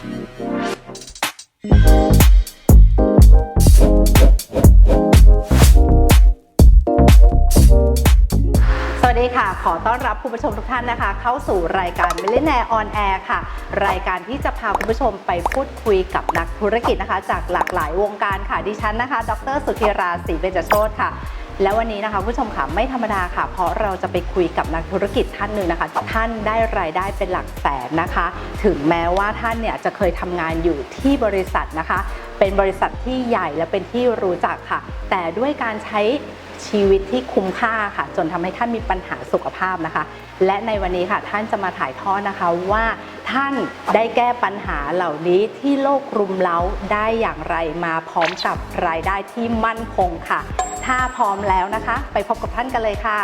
สวัสดีค่ะ ขอต้อนรับคุณผู้ชมทุกท่านนะคะ เข้าสู่รายการ m i l l i o n a i r e on Air ค่ะ รายการที่จะพาคุณผู้ชมไปพูดคุยกับนักธุรกิจนะคะ จากหลากหลายวงการค่ะดิฉันนะคะ ดรสุธีราศรีเบญจโชตค่ะ และวันนี้นะคะผู้ชมค่ะไม่ธรรมดาค่ะ เพราะเราจะไปคุยกับนักธุรกิจท่านหนึ่งนะคะ ท่านได้รายได้เป็นหลักแสนนะคะ ถึงแม้ว่าท่านเนี่ยจะเคยทำงานอยู่ที่บริษัทนะคะ เป็นบริษัทที่ใหญ่และเป็นที่รู้จักค่ะ แต่ด้วยการใช้ชีวิตที่คุ้มค่าค่ะ จนทำให้ท่านมีปัญหาสุขภาพนะคะ และในวันนี้ค่ะท่านจะมาถ่ายทอดนะคะว่าท่านได้แก้ปัญหาเหล่านี้ที่โลกรุมเร้าได้อย่างไรมาพร้อมกับรายได้ที่มั่นคงค่ะ ถ้าพร้อมแล้วนะคะ ไปพบกับท่านกันเลยค่ะ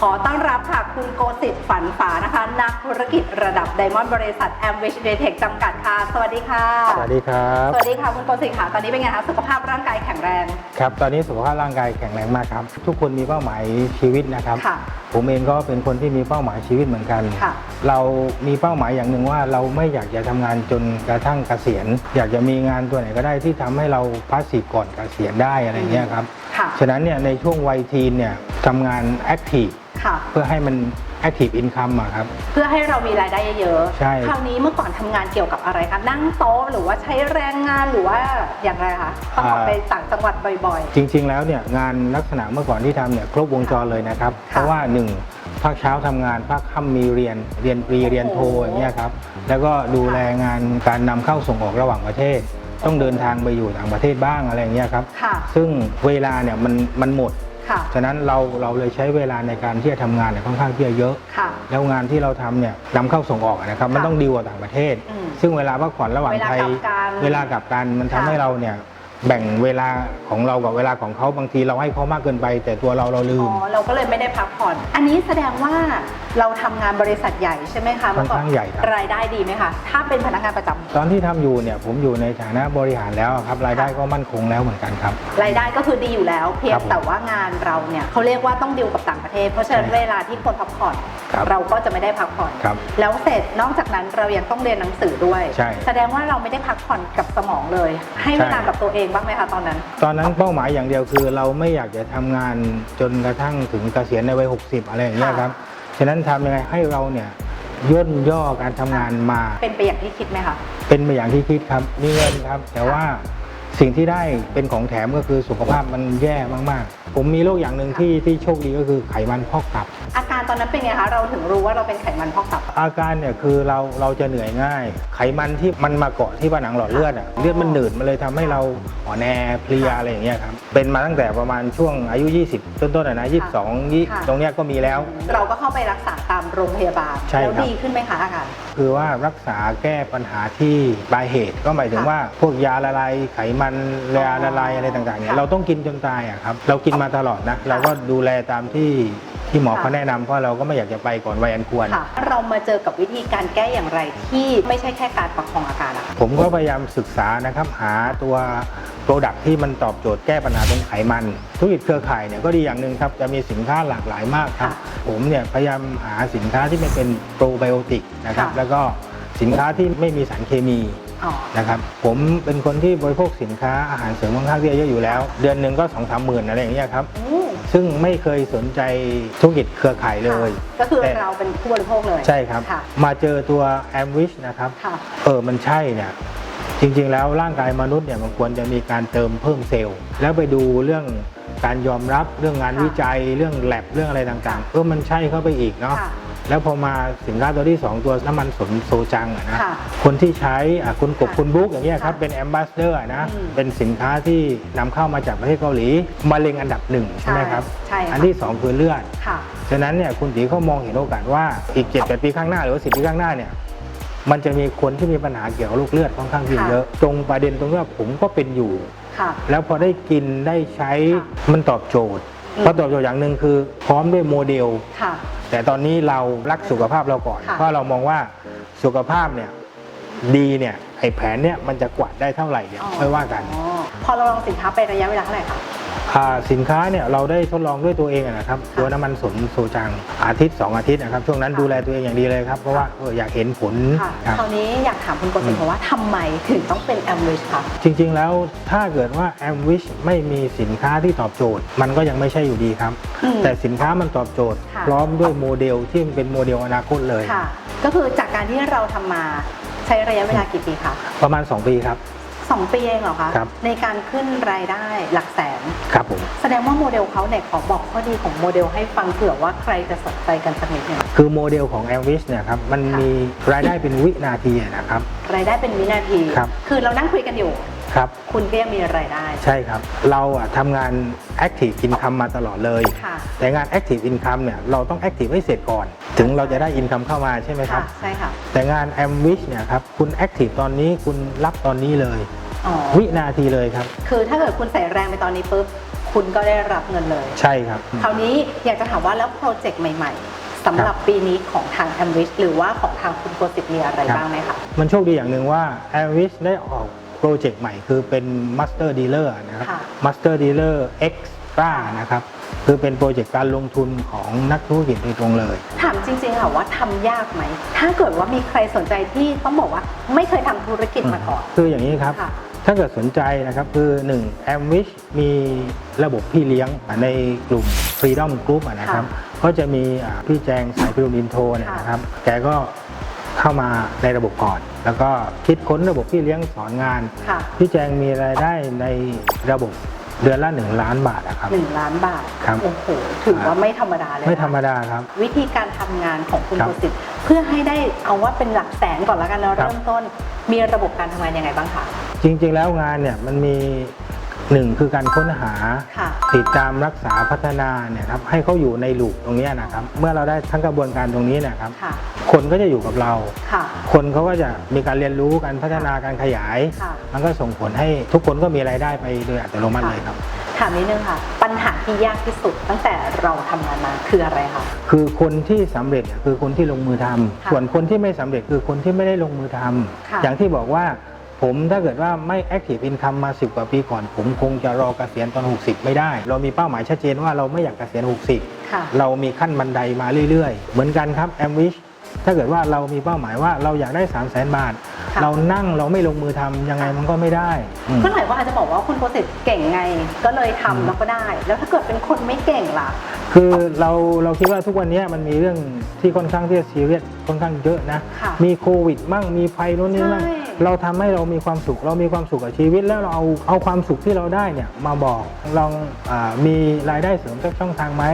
ขอต้อนรับค่ะ คุณโกสิทธิ์ฝันฝานะคะ นักธุรกิจระดับไดมอนด์บริษัทแอมเวชเดเทคจำกัดค่ะ สวัสดีค่ะ สวัสดีครับ สวัสดีค่ะ คุณโกสิทธิ์ค่ะ ตอนนี้เป็นไงคะ สุขภาพร่างกายแข็งแรง ครับ ตอนนี้สุขภาพร่างกายแข็งแรงมากครับ ทุกคนมีเป้าหมายชีวิตนะครับ ค่ะ ผมเองก็เป็นคนที่มีเป้าหมายชีวิตเหมือนกัน ค่ะ เรามีเป้าหมายอย่างหนึ่งว่าเราไม่อยากจะทำงานจนกระทั่งเกษียณ อยากจะมีงานตัวไหนก็ได้ที่ทำให้เราพาสซีฟก่อนเกษียณได้อะไรเงี้ยครับ ค่ะ ฉะนั้นเนี่ยในช่วงวัยทีนเนี่ยทำงานแอคทีฟค่ะ เพื่อให้มันแอคทีฟอินคัมอะครับ เพื่อให้เรามีรายได้เยอะๆ ใช่ คราวนี้เมื่อก่อนทำงานเกี่ยวกับอะไรคะ นั่งโต๊ะหรือว่าใช้แรงงานหรือว่าอย่างไรคะ ต้องออกไปต่างจังหวัดบ่อย จริง ๆ แล้วเนี่ยงานลักษณะเมื่อก่อนที่ทำเนี่ยครบวงจรเลยนะครับเพราะว่าหนึ่งภาคเช้าทำงานภาคค่ำมีเรียนเรียนปรีเรียนโทอย่างเงี้ยครับแล้วก็ดูแลงานการนำเข้าส่งออกระหว่างประเทศ ต้องเดินทางไปอยู่ต่างประเทศบ้างอะไรอย่างเงี้ยครับๆค่ะ ซึ่งเวลาเนี่ยมันมันหมด ค่ะ ฉะนั้นเราเราเลยใช้เวลาในการที่จะทำงานเนี่ยค่อนข้างที่จะเยอะ ค่ะ แล้วงานที่เราทำเนี่ยนำเข้าส่งออกอะนะครับ มันค่ะต้องดีลกับต่างประเทศ อืมซึ่งเวลาพักผ่อนระหว่างไทย เวลากลับกันเวลากลับกันมันทำค่ะ ให้เราเนี่ยแบ่งเวลาของเรากับเวลาของเขาบางทีเราให้เขามากเกินไป แต่ตัวเราเราลือ๋ม อเราก็เลยไม่ได้พักผ่อน อันนี้แสดงว่า เราทำงานบริษัทใหญ่ใช่ไหมคะค่อนข้างใหญ่ครับ รายได้ดีไหมคะ ถ้าเป็นพนักงานประจำตอนที่ทำอยู่เนี่ยผมอยู่ในฐานะบริหารแล้วครับรายได้ก็มั่นคงแล้วเหมือนกันครับ รายได้ก็คือดีอยู่แล้ว เพียครังบผมแต่ว่างานเราเนี่ยเขาเรียกว่าต้องดีลกับต่างประเทศ เพราะฉะนั้นใช่เวลาที่คนพักผ่อนครับเราก็จะไม่ได้พักผ่อน ครับแล้วเสร็จนอกจากนั้นเรายังต้องเรียนหนังสือด้วย ใช่ แสดงว่าเราไม่ได้พักผ่อนกับสมองเลย ให้เวลาใช่กับตัวเองบ้างไหมคะตอนนั้น ตอนนั้นเป้าหมายอย่างเดียวคือ เราไม่อยากจะทำงานจนกระทั่งถึงเกษียณในวัย 60 อะไรอย่างเงี้ยครับ ฉะนั้นทำยังไงให้เราเนี่ยย่นย่อการทำงานมา เป็นไปอย่างที่คิดไหมคะ เป็นไปอย่างที่คิดครับมีเงินครับ แต่ว่า สิ่งที่ได้เป็นของแถมก็คือสุขภาพมันแย่มากๆ ผมมีโรคอย่างหนึ่งที่ที่โชคดีก็คือไขมันพอกตับ อาการตอนนั้นเป็นไงคะเราถึงรู้ว่าเราเป็นไขมันพอกตับ อาการเนี่ยคือเราเราจะเหนื่อยง่าย ไขมันที่มันมาเกาะที่ผนังหลอดเลือดอะเลือดมันหนืดมันเลยทำให้เราอ่อนแอเพลียอะไรอย่างเงี้ยครับเป็นมาตั้งแต่ประมาณช่วงอายุ 20 ต้นๆอะนะ22ยี่ค่ะตรงเนี้ยก็มีแล้ว เราก็เข้าไปรักษาตามโรงพยาบาลใช่แล้วครับดีขึ้นไหมคะอาการคือว่ารักษาแก้ปัญหาที่ปลายเหตุก็หมายถึงค่ะว่าพวกยาละลายไขมันยาละลายอะไรต่างๆเนี่ยค่ะเราต้องกินจนตายอะครับเรากินมาตลอดนะเราก็ดูแลตามที่ที่หมอค่ะเขาแนะนำเพราะเราก็ไม่อยากจะไปก่อนวัยอันควร ค่ะ เรามาเจอกับวิธีการแก้อย่างไรที่ไม่ใช่แค่การประคองอาการอะค่ะผมก็พยายามศึกษานะครับหาตัวโปรดักที่มันตอบโจทย์แก้ปัญหาตรงไขมัน ธุรกิจเครือข่ายเนี่ยก็ดีอย่างหนึ่งครับ จะมีสินค้าหลากหลายมากครับค่ะผมเนี่ยพยายามหาสินค้าที่มันเป็นโปรไบโอติกนะครับ ค่ะ แล้วก็สินค้าที่ไม่มีสารเคมีอ๋อ นะครับผมเป็นคนที่บริโภคสินค้าอาหารเสริมค่อนข้างที่จะเยอะอยู่แล้ว เดือนหนึ่งก็สองสามหมื่นอะไรอย่างเงี้ยครับอืมซึ่งไม่เคยสนใจธุรกิจเครือข่ายเลยค่ะก็คือแต่เราเป็นผู้บริโภคเลย ใช่ครับค่ะมาเจอตัวแอมวิชนะครับค่ะเออมันใช่เนี่ย จริงๆ แล้วร่างกายมนุษย์เนี่ยมันควรจะมีการเติมเพิ่มเซลล์ แล้วไปดูเรื่องการยอมรับเรื่องงานค่ะวิจัยเรื่องแลบเรื่องอะไรต่างๆเออมันใช่เข้าไปอีกเนาะค่ะแล้วพอมาสินค้าตัวที่ 2 ตัวน้ำมันสนโซจังอะนะค่ะคนที่ใช้อะคุณกบค่ะคุณบุ๊กอย่างเงี้ยครับค่ะเป็นแอมบาสเดอร์นะอืมเป็นสินค้าที่นำเข้ามาจากประเทศเกาหลีมะเร็งอันดับหนึ่งใช่ไหมครับใช่ค่ะอันที่ 2 คือเลือดค่ะฉะนั้นเนี่ยคุณตีเขามองเห็นโอกาสว่าอีก7จ็ดปีข้างหน้าหรือว่าสิปีข้างหน้าเนี่ย มันจะมีคนที่มีปัญหาเกี่ยวกับลูกเลือดค่อนข้างที่ค่ะเยอะ ตรงประเด็นตรงที่ว่าผมก็เป็นอยู่ค่ะแล้วพอได้กินได้ใช้ค่ะมันตอบโจทย์อืมเพราะตอบโจทย์อย่างหนึ่งคือพร้อมด้วยโมเดลค่ะแต่ตอนนี้เรารักสุขภาพเราก่อนค่ะเพราะเรามองว่าสุขภาพเนี่ยดีเนี่ยไอ้แผนเนี่ยมันจะกวาดได้เท่าไหร่เนี่ยค่อยว่ากันอ๋อพอเราลองสินค้าไประยะเวลาเท่าไหร่คะอ่า สินค้าเนี่ยเราได้ทดลองด้วยตัวเองอะนะครับค่ะตัวน้ำมันสนโซจังอาทิตย์ 2 อาทิตย์นะครับช่วงนั้นค่ะดูแลตัวเองอย่างดีเลยครับเพราะว่าเอออยากเห็นผลค่ะครับคราวนี้อยากถามคุณโกศินทร์ค่ะว่าทำไมถึงต้องเป็นแอมริชคะจริงๆแล้วถ้าเกิดว่า a m w i s h ไม่มีสินค้าที่ตอบโจทย์ มันก็ยังไม่ใช่อยู่ดีครับอืมแต่สินค้ามันตอบโจทย์ค่ะพร้อมด้วยโมเดลที่มันเป็นโมเดลอนาคตเลยค่ะก็คือจากการที่เราทำมาใช้ระยะเวลากี่ปีคะประมาณ 2 ปีครับ สองปีเองเหรอคะ ครับ ในการขึ้นรายได้หลักแสน ครับผมแสดงว่าโมเดลเขาเนี่ยขอบอกข้อดีของโมเดลให้ฟังเผื่อว่าใครจะสนใจกันสักนิดหนึ่ง คือโมเดลของ a m w i s h เนี่ยครับมันค่ะมีรายได้เป็นวินาทีอะนะครับ รายได้เป็นวินาที ครับ คือเรานั่งคุยกันอยู่ ครับ คุณก็ยังมีรายได้ ใช่ครับ เราอะทำงาน Active Income มาตลอดเลย ค่ะ แต่งาน Active Income เนี่ยเราต้อง Active ให้เสร็จก่อน ถึงเราจะได้ Income เข้ามาใช่ไหมครัค่ะบ ใช่ค่ะ แต่งาน a m w i s h เนี่ยครับคุณ Active ตอนนี้คุณรับตอนนี้เลย อ๋อ วินาทีเลยครับ คือถ้าเกิดคุณใส่แรงไปตอนนี้ปุ๊บ คุณก็ได้รับเงินเลย ใช่ครับ คราวนี้อยากจะถามว่าแล้วโปรเจกต์ใหม่ ๆสำหรับปีนี้ของทาง a m r i c h หรือว่าของทางคุณโกสิตมีอะไรครับ บ้างไหมคะ มันโชคดีอย่างหนึ่งว่า a m w i s h ได้ออกโปรเจกต์ใหม่คือเป็น Master Dealer นะครับค่ะ Master Dealer Extra นะครับคือเป็นโปรเจกต์การลงทุนของนักธุรกิจโดยตรงเลย ถามจริงๆค่ะว่าทำยากไหม ถ้าเกิดว่ามีใครสนใจที่ต้องบอกว่าไม่เคยทำธุรกิจมาก่อน คืออย่างนี้ครับค่ะถ้าเกิดสนใจนะครับคือ1 a m w i s h มีระบบพี่เลี้ยงในกลุ่ม Freedom Group อะนะครับ ก็จะมีอ่าพี่แจงสายพิรุณอินโทรเนี่ยค่ะนะครับ แกก็ เข้ามาในระบบก่อน แล้วก็คิดค้นระบบพี่เลี้ยงสอนงาน ค่ะพี่แจงมีรายได้ในระบบเดือนละ 1 ล้านบาทนะครับ หนึ่งล้านบาทครับ โอ้โหถือว่าไม่ธรรมดาเลยนะไม่ธรรมดาครับ วิธีการทำงานของคุณครับโกสิตเพื่อให้ได้เอาว่าเป็นหลักแสนก่อนแล้วกันเราครับ เริ่มต้น มีระบบการทำงานยังไงบ้างคะ จริงๆ แล้วงานเนี่ยมันมี หนึ่งคือการค้นหาค่ะติดตามรักษาพัฒนาเนี่ยครับให้เขาอยู่ในลูปตรงเนี้ยนะครับ เมื่อเราได้ทั้งกระบวนการตรงนี้เนะครับค่ะคนก็จะอยู่กับเราค่ะคนเขาก็จะมีการเรียนรู้การพัฒนาการขยายค่ะมันก็ส่งผลให้ทุกคนก็มีรายได้ไปโดยอัตโนมัติเลยครับถามนิดนึงค่ะ ปัญหาที่ยากที่สุดตั้งแต่เราทำงานมาคืออะไรคะคือคนที่สำเร็จเนี่ยคือคนที่ลงมือทำค่ะส่วนคนที่ไม่สำเร็จคือคนที่ไม่ได้ลงมือทำค่ะอย่างที่บอกว่า ผมถ้าเกิดว่าไม่ Active Income มา 10 กว่าปีก่อน ผมคงจะรอเกษียณตอน 60 ไม่ได้ เรามีเป้าหมายชัดเจนว่าเราไม่อยากเกษียณ 60ค่ะเรามีขั้นบันไดมาเรื่อย ๆ เหมือนกันครับ a m w i s h ถ้าเกิดว่าเรามีเป้าหมายว่าเราอยากได้ 3 0 0แสนบาทค่ะเรานั่งเราไม่ลงมือทำยังไงมันก็ไม่ได้อืมก็หลายว่าอาจจะบอกว่าคุณโกสิตเก่งไง ก็เลยทำอืมแล้วก็ได้ แล้วถ้าเกิดเป็นคนไม่เก่งล่ะ คือเราเราคิดว่าทุกวันนี้มันมีเรื่องที่ค่อนข้างที่จะซีเรียสค่อนข้างเยอะนะ ค่ะมีโควิดมั่งมีภัยโน่นนี่มั่งใช่ เราทำให้เรามีความสุข เรามีความสุขกับชีวิตแล้วเราเอาเอาความสุขที่เราได้เนี่ยมาบอกลองอามีรายได้เสริมสักช่องทางไหม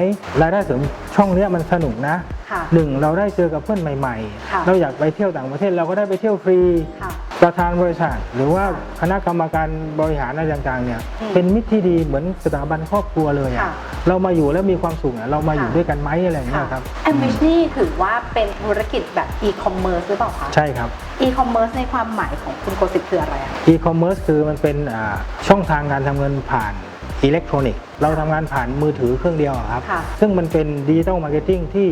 รายได้เสริมช่องเนี้ยมันสนุกนะค่ะ หนึ่งเราได้เจอกับเพื่อนใหม่ค่ะ ๆ เราอยากไปเที่ยวต่างประเทศเราก็ได้ไปเที่ยวฟรี ค่ะ ประธานบริษัท หรือว่าค่ะคณะกรรมการบริหารอะไรต่างๆเนี่ยอืมเป็นมิตรที่ดีเหมือนสถาบันครอบครัวเลยอะค่ะเรามาอยู่แล้วมีความสุขอะเรามาอยู่ค่ะ ด้วยกันไหมอะไรอย่างเงี้ยครับแอมบิชนี่ถือว่าเป็นธุรกิจแบบอีคอมเมิร์ซหรือเปล่าคะใช่ครับ อีคอมเมิร์ซในความหมายของคุณโกสิตคืออะไรอะ e-commerce คือมันเป็นอ่าช่องทางการทำเงินผ่านอิเล็กทรอนิกส์เราทำงานผ่านมือถือเครื่องเดียวอะครับ ค่ะซึ่งมันเป็นดิจิ t a ลมาร์เก็ตติ้งที่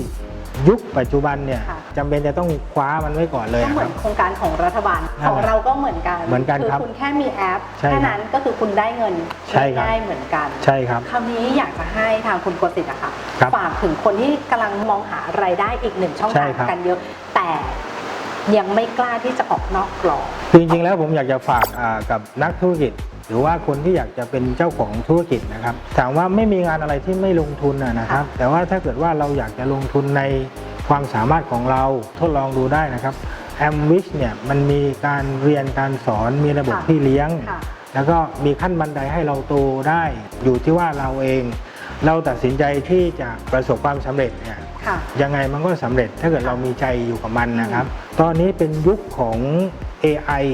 ยุคปัจจุบันเนี่ยค่ะ จำเป็นจะต้องคว้ามันไว้ก่อนเลยก็อะเหคมืรัอบนโครงการของรัฐบาลนั่นของแหละเราก็เหมือนกันเหมือนกันครับคือคุณแค่มีแอปใช่ครับแค่นั้นก็คือคุณได้เงินใช่ครับง่ายๆเหมือนกัน ใช่ครับ คราวนี้อยากจะให้ทางคุณโกสิตอะค่ะครับฝากถึงคนที่กำลังมองหารายได้อีกหนึ่งช่องใช่ทางครับ กันเยอะ แต่ ยังไม่กล้าที่จะออกนอกกรอบคือจริงๆแล้วผมอยากจะฝากอ่ากับนักธุรกิจ หรือว่าคนที่อยากจะเป็นเจ้าของธุรกิจนะครับ ถามว่าไม่มีงานอะไรที่ไม่ลงทุนนะนะครับ แต่ว่าถ้าเกิดว่าเราอยากจะลงทุนในความสามารถของเราทดลองดูได้นะครับ a m w i s h เนี่ยมันมีการเรียนการสอนมีระบบค่ะพี่เลี้ยงค่ะแล้วก็มีขั้นบันไดให้เราโตได้อยู่ที่ว่าเราเอง เราตัดสินใจที่จะประสบความสำเร็จเนี่ยค่ะ ยังไงมันก็สำเร็จถ้าเกิดเรามีใจอยู่กับมันนะครับ ตอนนี้เป็นยุคของ AI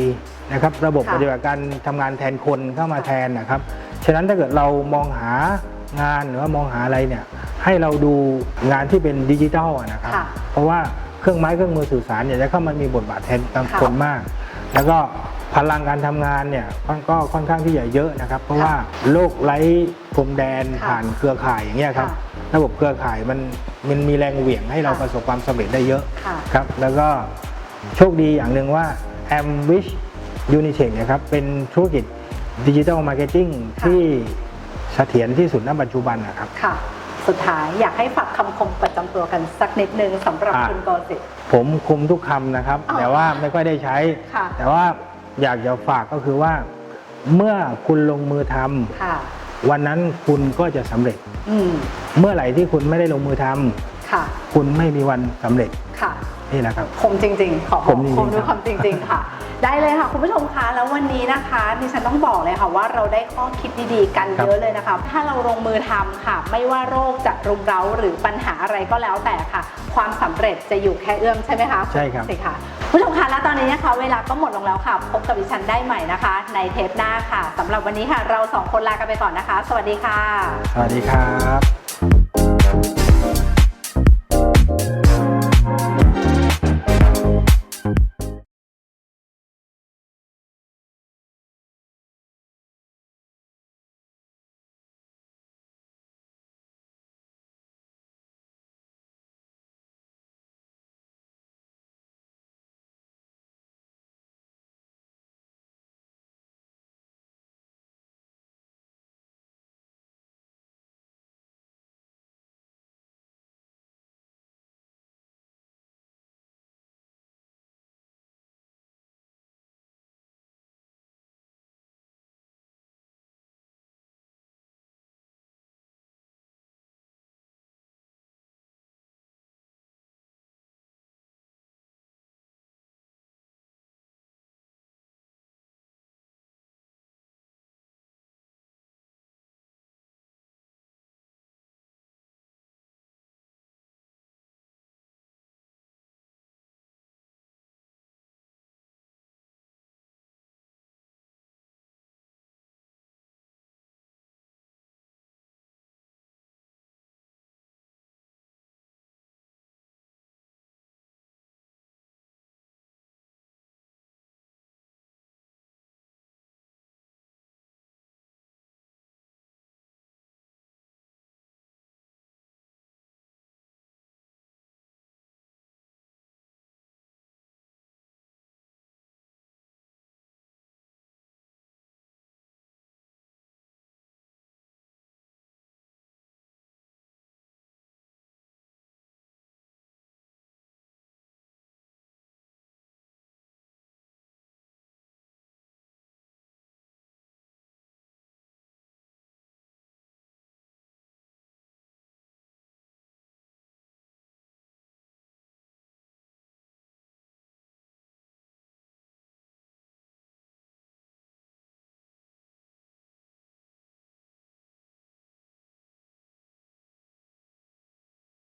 นะครับระบบค่ะปฏิบัติการทำงานแทนคนเข้ามาแทนนะครับ ฉะนั้นถ้าเกิดเรามองหางานหรือว่ามองหาอะไรเนี่ยให้เราดูงานที่เป็นดิจิทัลอะนะครับค่ะเพราะว่าเครื่องไม้เครื่องมือสื่อสารเนี่ยจะเข้ามามีบทบาทแทนค่ะคนมาก แล้วก็ พลังการทำงานเนี่ยมันก็ค่อนข้างที่จะเยอะนะครับ เพราะว่าโลกไร้พรมแดนค่ะผ่านเครือข่ายอย่างเงี้ยครับค่ะระบบเครือข่ายมันมันมีแรงเหวี่ยงให้เราค่ะประสบความสำเร็จได้เยอะค่ะครับ แล้วก็โชคดีอย่างหนึ่งว่า a m w i s h Unitech เนะครับเป็นธุรกิจดิจิ t a ลมาร์เก็ตติ้งค่ะที่เสถียรที่สุดณปัจจุบันนะครับค่ะสุดท้ายอยากให้ฝากคำคมประจำตัวกันสักนิดนึงสำหรับอะคุณโกสิทธิ์ผมคุมทุกคำนะครับอ๋อแต่ว่าไม่ค่อยได้ใช้ค่ะแต่ว่า อยากจะฝากก็คือว่า เมื่อคุณลงมือทำค่ะ วันนั้นคุณก็จะสำเร็จ อืม เมื่อไหร่ที่คุณไม่ได้ลงมือทำค่ะ คุณไม่มีวันสำเร็จค่ะ นี่แหละครับ คมจริง ๆ ขอคมจริงๆคมด้วยครับความจริง ๆ ค่ะ ได้เลยค่ะ คุณผู้ชมคะ แล้ววันนี้นะคะดิฉันต้องบอกเลยค่ะว่าเราได้ข้อคิดดีๆ กันเยอะเลยนะคะ ถ้าเราลงมือทำค่ะ ไม่ว่าโรคจะรุมเร้าหรือปัญหาอะไรก็แล้วแต่ค่ะ ความสำเร็จจะอยู่แค่เอื้อมใช่ไหมคะใช่ครับ สิค่ะ ผู้ชมคะและตอนนี้นะคะ เวลาก็หมดลงแล้วค่ะ พบกับดิฉันได้ใหม่นะคะ ในเทปหน้าค่ะสำหรับวันนี้ค่ะ เราสองคนลากันไปก่อนนะคะ สวัสดีค่ะ สวัสดีครับ